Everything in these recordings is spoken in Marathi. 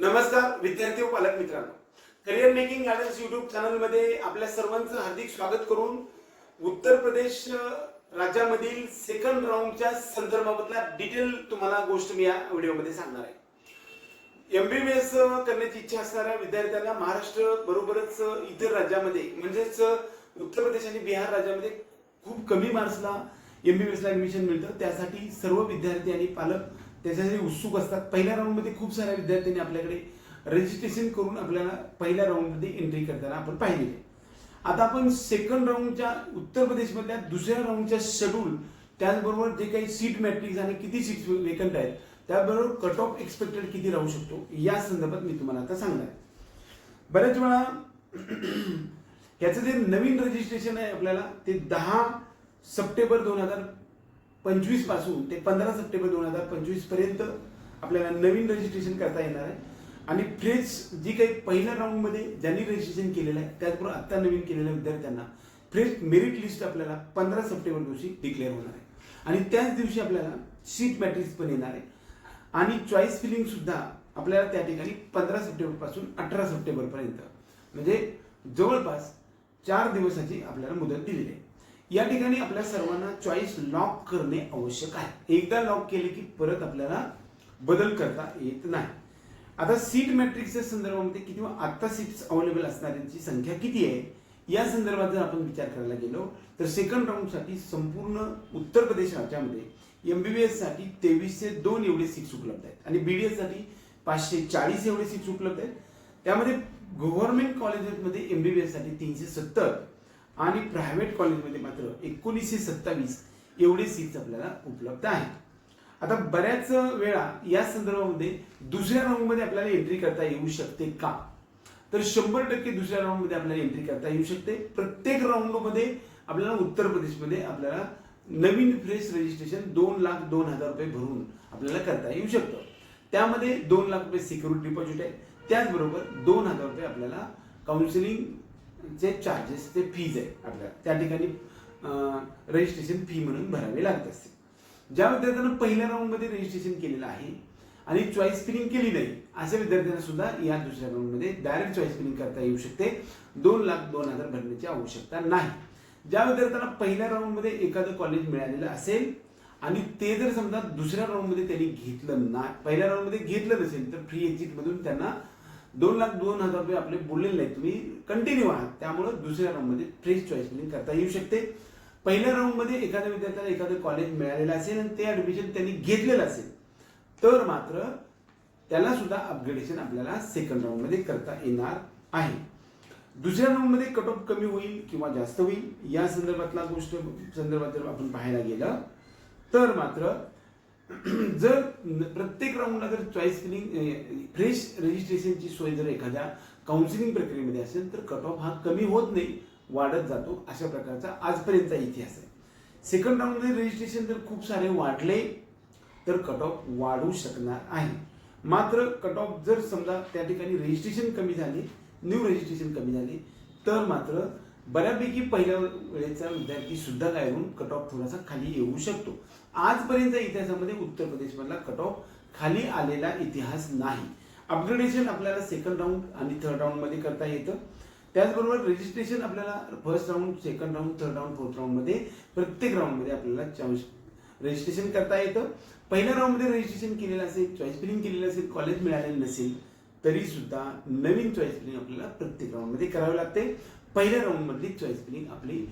नमस्कार विद्यार्थी व पालक मित्रांनो. करिअर मेकिंग गार्डन्स युट्यूब चॅनलमध्ये आपल्या सर्वांचं हार्दिक स्वागत करून उत्तर प्रदेश राज्यामधील सेकंड राऊंडच्या संदर्भातला डिटेल तुम्हाला गोष्ट मी या व्हिडिओमध्ये सांगणार आहे. एमबीबीएस करण्याची इच्छा असणाऱ्या विद्यार्थ्यांना महाराष्ट्र बरोबरच इतर राज्यामध्ये म्हणजेच उत्तर प्रदेश आणि बिहार राज्यामध्ये खूप कमी मार्क्सला एमबीबीएसला ऍडमिशन मिळतं. त्यासाठी सर्व विद्यार्थी आणि पालक त्याच्यासाठी उत्सुक असतात पहिल्या राऊंडमध्ये खूप साऱ्या विद्यार्थ्यांनी आपल्याकडे रजिस्ट्रेशन करून आपल्याला पहिल्या राऊंडमध्ये एंट्री करताना आपण पाहिलेले आता आपण सेकंड राऊंडच्या उत्तर प्रदेशमधल्या दुसऱ्या राऊंडच्या शेड्यूल त्याचबरोबर जे काही सीट मॅट्रिक्स आणि किती सीट्स वेकंट आहेत त्याबरोबर कट ऑफ एक्सपेक्टेड किती राहू शकतो या संदर्भात मी तुम्हाला आता सांगणार बऱ्याच वेळा ह्याचं जे नवीन रजिस्ट्रेशन आहे आपल्याला ते दहा सप्टेंबर दोन हजार पंचवीसपासून ते पंधरा सप्टेंबर दोन हजार पंचवीसपर्यंत आपल्याला नवीन रजिस्ट्रेशन करता येणार आहे. आणि फ्रेश जी काही पहिल्या राऊंडमध्ये ज्यांनी रजिस्ट्रेशन केलेलं आहे त्याचबरोबर आत्ता नवीन केलेल्या विद्यार्थ्यांना फ्रेश मेरिट लिस्ट आपल्याला पंधरा सप्टेंबर दिवशी डिक्लेअर होणार आहे. आणि त्याच दिवशी आपल्याला सीट मॅट्रिक्स पण येणार आहे. आणि चॉईस फिलिंग सुद्धा आपल्याला त्या ठिकाणी पंधरा सप्टेंबरपासून अठरा सप्टेंबर पर्यंत. म्हणजे जवळपास चार दिवसाची आपल्याला मुदत दिलेली आहे. या ठिकाणी आपल्या सर्वांना चॉईस लॉक करणे आवश्यक आहे. एकदा लॉक केले की परत आपल्याला बदल करता येत नाही. आता सीट मॅट्रिक्सच्या संदर्भामध्ये किंवा आत्ता सीट्स अवेलेबल असणाऱ्यांची संख्या किती आहे? या संदर्भात जर आपण विचार करायला गेलो तर सेकंड राऊंडसाठी संपूर्ण उत्तर प्रदेश राज्यामध्ये एमबीबीएससाठी तेवीसशे दोन एवढे सीट्स उपलब्ध आहेत. आणि बीडीएससाठी पाचशे चाळीस एवढे सीट्स उपलब्ध आहेत. त्यामध्ये गव्हर्नमेंट कॉलेजेसमध्ये एमबीबीएससाठी तीनशे सत्तर. आणि प्रायव्हेट कॉलेजमध्ये मात्र एकोणीसशे सत्तावीस एवढे सीट्स आपल्याला उपलब्ध आहेत. आता बऱ्याच वेळा या संदर्भामध्ये दुसऱ्या राऊंडमध्ये आपल्याला एंट्री करता येऊ शकते का? तर शंभर टक्के दुसऱ्या राऊंडमध्ये आपल्याला एंट्री करता येऊ शकते. प्रत्येक राऊंडमध्ये आपल्याला उत्तर प्रदेशमध्ये आपल्याला नवीन फ्रेश रजिस्ट्रेशन दोन लाख दोन हजार रुपये भरून आपल्याला करता येऊ शकतं. त्यामध्ये दोन लाख रुपये सिक्युरिटी डिपॉझिट आहे. त्याचबरोबर दोन हजार रुपये आपल्याला काउन्सिलिंग जे चार्जेस ते फीज आहे आपल्या त्या ठिकाणी रजिस्ट्रेशन फी म्हणून भरावे लागत असते. ज्या विद्यार्थ्यांना पहिल्या राऊंडमध्ये रजिस्ट्रेशन केलेलं आहे आणि चॉईस फिलिंग केली नाही अशा विद्यार्थ्यांना सुद्धा या दुसऱ्या राऊंडमध्ये डायरेक्ट चॉईस फिलिंग करता येऊ शकते. दोन लाख दोन हजार भरण्याची आवश्यकता नाही. ज्या विद्यार्थ्यांना पहिल्या राऊंडमध्ये एखादं कॉलेज मिळालेलं असेल आणि ते जर समजा दुसऱ्या राऊंडमध्ये त्यांनी घेतलं नाही पहिल्या राऊंडमध्ये घेतलं नसेल तर फ्री एक्झिट मधून त्यांना दोन लाख दोन हजार रुपये आपले बोललेले आहेत तुम्ही कंटिन्यू आहात त्यामुळे दुसऱ्या राऊंडमध्ये फ्रेश चॉईस करता येऊ शकते. पहिल्या राऊंडमध्ये एखाद्या विद्यार्थ्याला एखादं कॉलेज मिळालेलं असेल आणि ते ऍडमिशन त्यांनी घेतलेलं असेल तर मात्र त्याला सुद्धा अपग्रेडेशन आपल्याला सेकंड राऊंडमध्ये करता येणार आहे. दुसऱ्या राऊंडमध्ये कट ऑफ कमी होईल किंवा जास्त होईल या संदर्भातला गोष्ट संदर्भात जर आपण पाहायला गेलं तर मात्र जर प्रत्येक राऊंडला जर चॉईस फिलिंग फ्रेश रजिस्ट्रेशनची सोय जर एखाद्या काउन्सिलिंग प्रक्रियेमध्ये असेल तर कट ऑफ हा कमी होत नाही वाढत जातो अशा प्रकारचा आजपर्यंतचा इतिहास आहे. सेकंड राऊंडमध्ये रजिस्ट्रेशन जर खूप सारे वाढले तर कट ऑफ वाढू शकणार आहे. मात्र कट ऑफ जर समजा त्या ठिकाणी रजिस्ट्रेशन कमी झाले न्यू रजिस्ट्रेशन कमी झाले तर मात्र बऱ्यापैकी पहिल्या वेळेचा विद्यार्थी सुद्धा काय होऊन कट ऑफ थोडासा खाली येऊ शकतो. आजपर्यंत इतिहासामध्ये उत्तर प्रदेशमधला कट ऑफ खाली आलेला इतिहास नाही. अपग्रेडेशन आपल्याला सेकंड राऊंड आणि थर्ड राऊंडमध्ये करता येतं. त्याचबरोबर रजिस्ट्रेशन आपल्याला first round second round third round fourth राऊंडमध्ये प्रत्येक राऊंडमध्ये आपल्याला चॉईस रजिस्ट्रेशन करता येतं. पहिल्या राऊंडमध्ये रजिस्ट्रेशन केलेलं असेल चॉईस फिलिंग केलेलं असेल कॉलेज मिळालेलं नसेल तरी सुद्धा नवीन चॉईस फिलिंग आपल्याला प्रत्येक राऊंडमध्ये करावी लागते. पहिल्या राऊंडमधली चॉईस फिलिंग आपली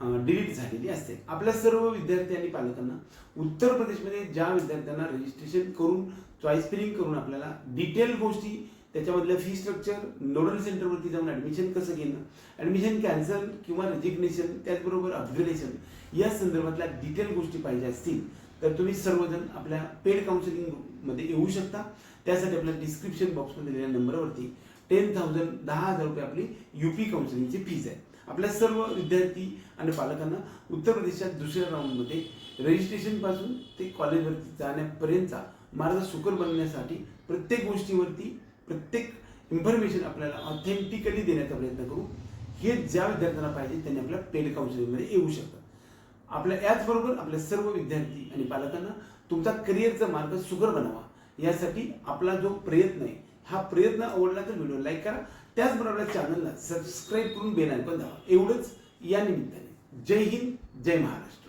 डिलीट झालेली असते. आपल्या सर्व विद्यार्थी आणि पालकांना उत्तर प्रदेशमध्ये ज्या विद्यार्थ्यांना रजिस्ट्रेशन करून चॉईस फिलिंग करून आपल्याला डिटेल गोष्टी त्याच्यामधल्या फी स्ट्रक्चर नोडल सेंटरवरती जाऊन ॲडमिशन कसं घेणं ॲडमिशन कॅन्सल किंवा रेजिग्नेशन त्याचबरोबर अपग्रेडेशन या संदर्भातल्या डिटेल गोष्टी पाहिजे असतील तर तुम्ही सर्वजण आपल्या पेड काउन्सिलिंगमध्ये येऊ शकता. त्यासाठी आपल्या डिस्क्रिप्शन बॉक्समध्ये दिलेल्या नंबरवरती टेन थाउजंड दहा हजार रुपये आपली युपी काउन्सिलिंगची फीज आहे आपल्या सर्व विद्यार्थी आणि पालकांना उत्तर प्रदेशात दुसऱ्या राऊंडमध्ये रजिस्ट्रेशनपासून ते कॉलेजवरती जाण्यापर्यंतचा मार्ग सुकर बनण्यासाठी प्रत्येक गोष्टीवरती प्रत्येक इन्फॉर्मेशन आपल्याला ऑथेंटिकली देण्याचा प्रयत्न करू. हे ज्या विद्यार्थ्यांना पाहिजे त्यांनी आपल्या पेड काउन्सिलिंगमध्ये येऊ शकतात. आपल्या याचबरोबर आपल्या सर्व विद्यार्थी आणि पालकांना तुमचा करिअरचा मार्ग सुकर बनावा. यासाठी आपला जो प्रयत्न आहे हा प्रयत्न आवडला तर व्हिडिओ लाईक करा. त्याचबरोबर चॅनलला सबस्क्राईब करून बेल आयकॉन दाबा. एवढंच या निमित्ताने. जय हिंद जय महाराष्ट्र.